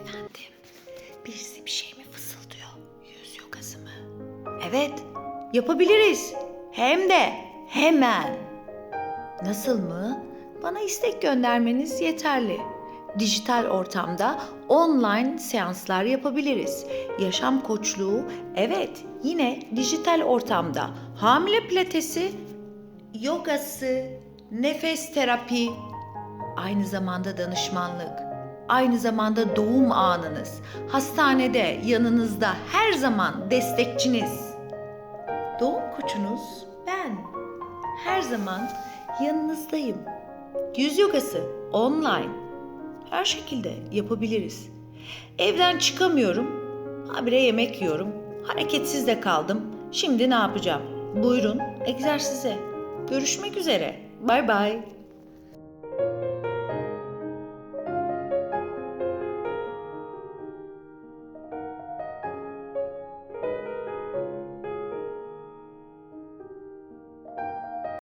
Efendim, birisi bir şey mi fısıldıyor? Yüz yogası mı? Evet, yapabiliriz. Hem de hemen. Nasıl mı? Bana istek göndermeniz yeterli. Dijital ortamda online seanslar yapabiliriz. Yaşam koçluğu, evet yine dijital ortamda. Hamile pilatesi, yogası, nefes terapi, aynı zamanda danışmanlık aynı zamanda doğum anınız, hastanede yanınızda her zaman destekçiniz. Doğum koçunuz ben. Her zaman yanınızdayım. Yüz yogası online. Her şekilde yapabiliriz. Evden çıkamıyorum. Habire yemek yiyorum. Hareketsiz de kaldım. Şimdi ne yapacağım? Buyurun egzersize. Görüşmek üzere. Bay bay.